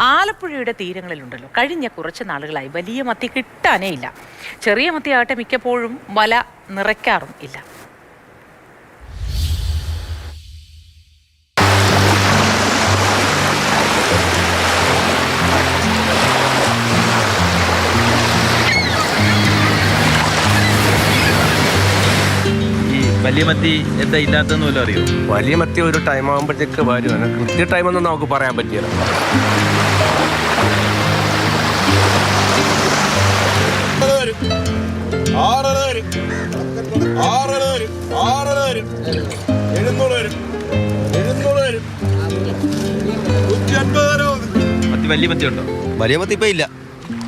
ആലപ്പുഴയുടെ തീരങ്ങളിലുണ്ടല്ലോ. കഴിഞ്ഞ കുറച്ച് നാളുകളായി വലിയ മത്തി കിട്ടാനേ ഇല്ല. ചെറിയ മത്തിയാകട്ടെ മിക്കപ്പോഴും വല നിറയ്ക്കാറും ഇല്ല. വലിയ മത്തി എന്താ ഇല്ലാത്തതെന്ന് വല്ലതും അറിയോ? വലിയ മത്തി ഒരു ടൈം ആകുമ്പോഴത്തേക്ക് വരും. കൃത്യ ടൈമൊന്നും നമുക്ക് പറയാൻ പറ്റില്ല. വരും ആറര വരും ആറര വരും ആറര വരും എഴുന്നൂറ് വരും എഴുന്നൂറ് വരും നൂറ്റി അൻപത് വരും മത്തി വലിയ മത്തി ഉണ്ടോ? വലിയ മത്തി ഇപ്പം ഇല്ല.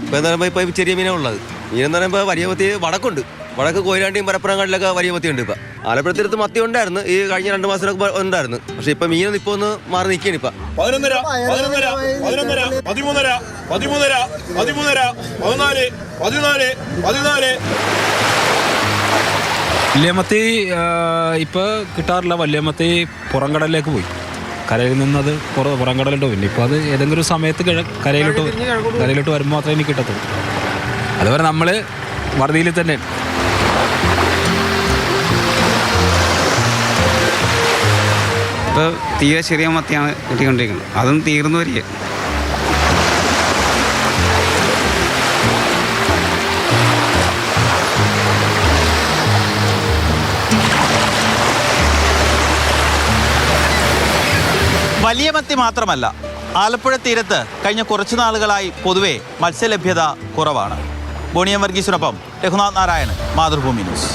ഇപ്പൊ എന്ന് പറയുമ്പോൾ ഇപ്പൊ ചെറിയ മീനാണ് ഉള്ളത്. മീനെന്ന് പറയുമ്പോൾ വലിയ മത്തി വടക്കുണ്ട്. വടക്ക് കോയിലാണ്ടിയും പരപ്പുറങ്ങളിലൊക്കെ വലിയ മത്തി ഉണ്ട് ഇപ്പം. ആലപ്പുഴത്തിനടുത്ത് മത്തി ഉണ്ടായിരുന്നു. ഈ കഴിഞ്ഞ രണ്ട് മാസം ഉണ്ടായിരുന്നു. പക്ഷെ ഇപ്പൊ മീനൊന്നും ഇപ്പൊ ഒന്ന് മാറി നിൽക്കുകയാണ് ഇപ്പൊ. പതിനൊന്നര പതിനൊന്നര പതിനൊന്നര പതിമൂന്നര പതിമൂന്നര പതിമൂന്നര പതിനാല് പതിനാല് പതിനാല്. വല്യമത്തി ഇപ്പോൾ കിട്ടാറില്ല. വല്യമത്തി പുറംകടലിലേക്ക് പോയി. കരയിൽ നിന്നത് പുറ പുറംകടലിട്ട് പോയി. ഇപ്പോൾ അത് ഏതെങ്കിലും ഒരു സമയത്ത് കിഴ കരയിലോട്ട് കരയിലോട്ട് വരുമ്പോൾ മാത്രമേ ഇനി കിട്ടത്തുള്ളൂ. അതുവരെ നമ്മൾ വറുതിയിൽ തന്നെ ഇപ്പോൾ തീരെ ചെറിയ മത്തിയാണ് കിട്ടിക്കൊണ്ടിരിക്കുന്നത്. അതും തീർന്നു വരിക. വലിയ മത്തി മാത്രമല്ല ആലപ്പുഴ തീരത്ത് കഴിഞ്ഞ കുറച്ചു നാളുകളായി പൊതുവെ മത്സ്യലഭ്യത കുറവാണ്. ബോണിയം വർഗീസിനൊപ്പം രഘുനാഥ് നാരായണൻ മാതൃഭൂമി ന്യൂസ്.